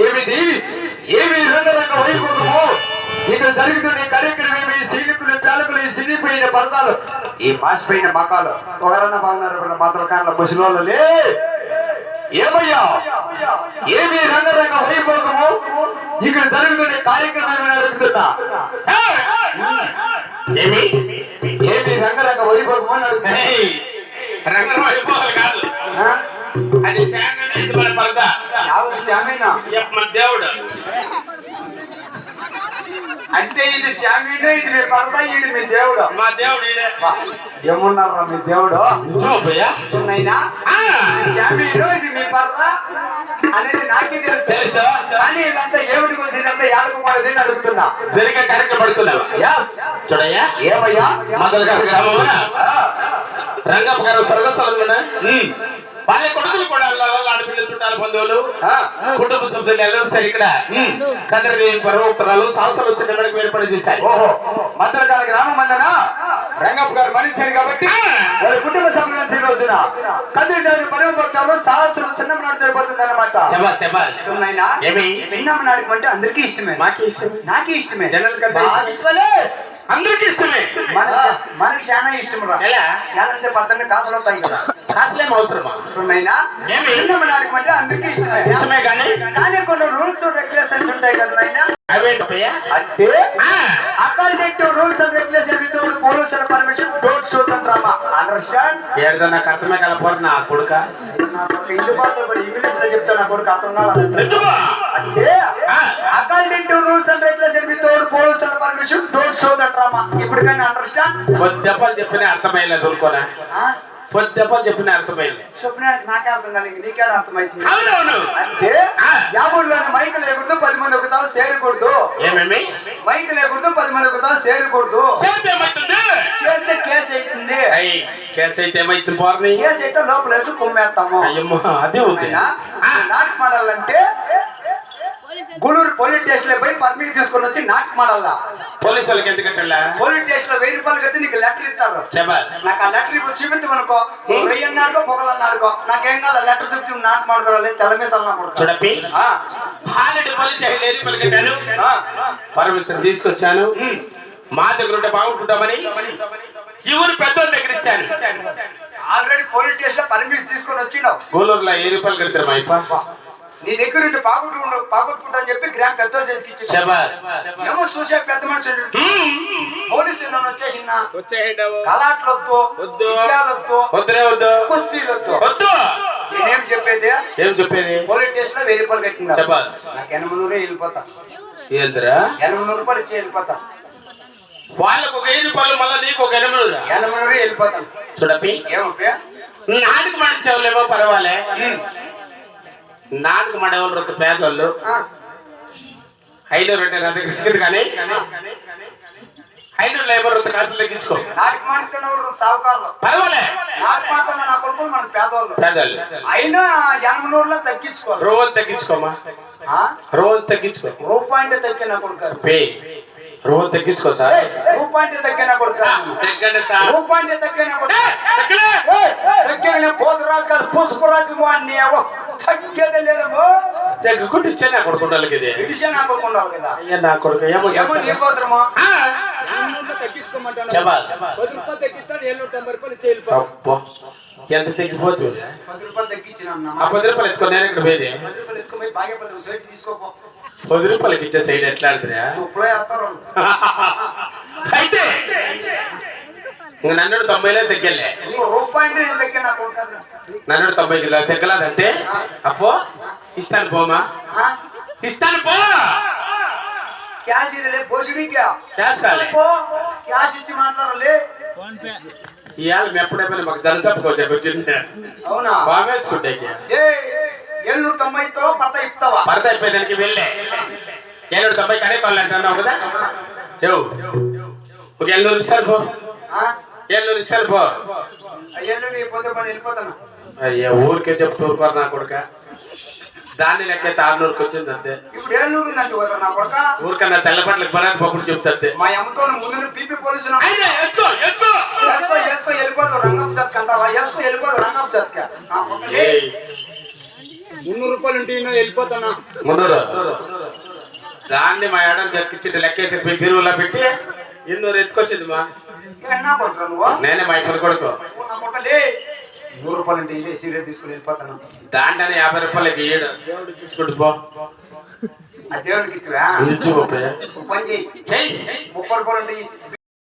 ఏమిది? ఏమి రంగరంగ వైకుంఠము? ఇక్కడ జరుగుతున్న కార్యక్రమం ఏమి? సీలికులు పేలకులు ఈ సిరిపోయిన పరదాలు ఈ మాసిపోయిన మకాలు. ఒకరన్నా బాగున్నారు మాత్రం కాళ్ళ ముసలి లే. ఏమయ్యా? ఏమి రంగరంగ వైభోగము ఇక్కడ జరుగుతున్న ఈ కార్యక్రమం అడుగుతున్నా? ఏమి? ఏమి రంగరంగ వైభోగము అని అడుగుతున్నా? ఏయ్, రంగం ఎప్ప మన దేవుడు అంటే ఇది శ్యామీనే ఇది మీ పరదా ఇది మీ దేవుడు. మా దేవుడు. ఏమున్నారా మీ దేవుడు? నిజమా భయ్యా? సున్నైనా? ఆ. ఇది శ్యామీడు ఇది మీ పరదా అనేది నాకే తెలుసు? కానీ వీళ్ళంతా ఏమిటి వచ్చిందంటే యాడకుమారది అని అడుగుతున్నా జరిగే కార్యక్రమం పడుతున్నావా? చూడయ్యా. ఏమయ్యా? మొదలు గారి గ్రామమున ఆ, రంగప్ప గారు స్వర్గస్థలంలోనే వాళ్ళ కొడుకులు కూడా అల్లాల ఆడపిల్ల చుట్టాల బంధువులు కుటుంబ సభ్యులు ఎల్లరూ సరే ఇక్కడ. కదరది పర్వోత్తరాలు సంస్థలు వచ్చిన మేరకు ఏర్పాటు చేశారు. ఓహో. మంత్రకాల గ్రామం మందన రంగప్ప గారు మరించారు కాబట్టి వాళ్ళ కుటుంబ సభ్యులు ఈ రోజున కదిరి దేవి పర్వోత్తరాలు చిన్నమ్మ నాడు జరిగిపోతుంది అనమాట చిన్నమ్మ నాడు అంటే అందరికీ ఇష్టమే. మాకే ఇష్టమే. నాకే ఇష్టమే. జనరల్గా ఇష్టమే. అందరికీ ఇష్టమే. మనకి మనకి చాలా ఇష్టం రా. పద్దెనిమిది కాసలు అవుతాయి కదా. కాసులేం అవసరమా? సున్నైనా? చిన్నమ్మ నాడికి అంటే అందరికీ ఇష్టమే. ఇష్టమే కానీ? కానీ కొన్ని రూల్స్ రెగ్యులేషన్స్ ఉంటాయి కదా నాయనా. అవేంటయ్యా అంటే according to rules and regulation without police and permission don't show them drama understand ఏడుదో నాకు అర్థమే కలపోరు నా కొడుక. హిందూ భాషతో కూడా ఇంగ్లీష్లో చెప్తా నా కొడుకు? అర్థం అంటే according to rules and regulation without police and permission don't show the drama ఇప్పుడు కానీ అండర్స్టాండ్ పొద్దెప్పలు చెప్పిన అర్థమయ్యలేదు ఊరుకోనా పొద్దెప్పలు చెప్పిన అర్థమయ్యలే చెప్పినానికి నాకే అర్థం కాలేదు నీకే అర్థమవుతుంది అవునవును. అంటే యాభూర్లోని మైక్ లేకూడదు పది మంది ఒకతావు చేరకూడదు. ఏమేమి? మైక్ లేకూడదు పది మంది ఒకతావు చేరకూడదు. చేస్తే ఏమవుతుంది చేస్తే కేసు అవుతుంది కేసు అయితే ఏమైతుంది పోర్ని? కేసు అయితే లోపల వేసి కుమ్మేస్తాము. అయ్యమ్మా అదే ఉంది. నాటక మాడాలంటే గులూరు పోలీస్ స్టేషన్లో పోయి పర్మిషన్ తీసుకొని వచ్చి నాటక మాడాలా. పోలీసు వాళ్ళకి ఎంత కట్టాలా పోలీస్ స్టేషన్లో వెయ్యి రూపాయలు కట్టి నీకు ఆ లెటర్ ఇప్పుడు చూపించమనుకో వెయ్యి అన్నాడుకో పొగలన్నాడుకో నాకేం కావాలి? లెటర్ చూపించి నాటక మాడుకోవాలి తెల్ల మీసాలు నా కొడుకు చూడప్పి. హాలిడే పోలీస్ స్టేషన్ ఏది పని కట్టాను. పర్మిషన్ తీసుకొచ్చాను. మా దగ్గర ఉంటే బాగుంటుంటామని ఎవరు పెద్దోళ్ళ దగ్గర ఇచ్చాను. ఆల్రెడీ పోలీస్ స్టేషన్లో పర్మిషన్ తీసుకొని వచ్చినావు. గోలూరులో ఏ రూపాయలు కడతారు మా ఇప్ప నీ దగ్గర ఉండి పాగొట్టుకుంటా పాగొట్టుకుంటా అని చెప్పి గ్రామ్ పెద్దోళ్ళు చేసుకిచ్చి ఏమో చూసే పెద్ద మనిషి పోలీసులు వచ్చేసిన కలాట్లొద్దు వద్దు. విద్యాలొద్దు వద్దురే వద్దు. కుస్తీలొద్దు. నేనేం చెప్పేది? ఏం చెప్పేది? పోలీస్ స్టేషన్లో వెయ్యి రూపాయలు కట్టినా నాకు ఎనభై నూరే వెళ్ళిపోతా. ఏందిరా ఎనభై నూరు రూపాయలు ఇచ్చి వెళ్ళిపోతా. వాళ్ళకు ఒక వెయ్యి రూపాయలు మళ్ళీ నీకు ఒక ఎనిమిది ఎనభై నూరే వెళ్ళిపోతాను. చూడప్పి. ఏమప్పే? నాటకం మడించేవాళ్ళేమో పర్వాలే. నాటకం ఆడేవాళ్ళు రొత్త పేదోళ్ళు. హైలో రెండు నా దగ్గర సిగ్గదు కానీ హైలో లేబర్ రొత్త కాసులు తగ్గించుకో నాటికి మాడుతున్న వాళ్ళు సావుకారులు పర్వాలే. నాటికి మాడుతున్న నా కొడుకులు మనం పేదవాళ్ళు పేదోళ్ళు. అయినా ఎనభై నూరులో తగ్గించుకోవాలి రోజు తగ్గించుకోమా? రోజు తగ్గించుకో. రూపాయి తగ్గిన కొడుకు పే. రోజు తగ్గించుకో సార్. రూపాయి అంటే తగ్గిన కొడుకు తగ్గండి సార్. అంటే తగ్గిన కొడుకు తగ్గలే. తగ్గిన పోతురాజు కాదు. పుష్పరాజు వాడిని తగ్గేదే లేదమ్మో తగ్గుకుంటే ఇచ్చాను నా కొడుకు ఉండాలి ఇది ఇదిసే నా కొడుకు ఉండాలి కదా. అయ్యా నా కొడుకు ఏమో ఏమో నీకోసమో. ఎంత తగ్గిపోతుంది? పది రూపాయలు తగ్గించిన ఆ పది రూపాయలు ఎత్తుకో నేను ఇక్కడ పోయేది? పది రూపాయలు బాగేపల్లి సైడ్ తీసుకోపో పది రూపాయలకి ఇచ్చే సైడ్ ఎట్లా వాళ్ళు. అయితే ఇంక నన్ను తొంభైలో తగ్గలే. ఇంకో రూపాయి అంటే నేను తగ్గిన నా కొడుకు కాదురా. నన్ను తొంభై కిలో తగ్గలేదంటే? అప్పో ఇస్తాను పోమా? ఆ? ఇస్తాను పో! క్యాష్ ఇదే క్యాష్ పో. క్యాష్ ఇచ్చి మాట్లాడాలి. ఇవాళ మెప్పుడైపోయినా మాకు వచ్చింది. అవునా? బామేసుకుంటాకి. ఏ ఏళ్ళు తొంభైతో పడత ఇస్తావా భర్త అయిపోయేదానికి వెళ్ళే. ఏడు తొంభై కడే కాళ్ళు అంటున్నావు కదా? యో. ఒక ఎల్లూరు ఇస్తారు పో. ఎల్లూరు ఇస్తారు పో. అయ్యేళ్ళు నీ పోతే పని వెళ్ళిపోతాను. అయ్యా ఊరికే చెప్తూ ఊరుకోరు నా కొడుక. దాన్ని లెక్క ఆరునూరుకి వచ్చింది అంతే. ఇప్పుడు ఏళ్ళూరు ఉందంటే పోతారు నా కొడుక? ఊరికన్నా తెల్లపట్లకు బరాది పప్పుడు చెప్తా మా అమ్మతో ముందు పీపీ పోలీసులు ఎచ్చుకో వేసుకో వేసుకో వెళ్ళిపోదు రంగపు జత్ కంటావా వేసుకో వెళ్ళిపోదు రంగపు జత్ నా పక్కన ఏయ్, మున్నూరు రూపాయలు ఉంటే ఈయన వెళ్ళిపోతానా? మున్నూరు. దాన్ని మా ఏడాది చతికిచ్చి లెక్కేసి బిరువులో పెట్టి ఎన్నూరు ఎత్తుకొచ్చింది మా. నేనే మా ఇప్పటి కొడుకు. నూరు రూపాయలు ఉంటే ఇల్లే సీరియల్ తీసుకుని వెళ్ళిపోతాను. దాంట్లోనే యాభై రూపాయలకి ఏడు. దేవుడు తీసుకుంటూ పో. ఆ దేవునికి ఇచ్చివా? ఇచ్చి ముప్పై నువ్వు పని చేయి చెయ్యి. ముప్పై రూపాయలు ఈ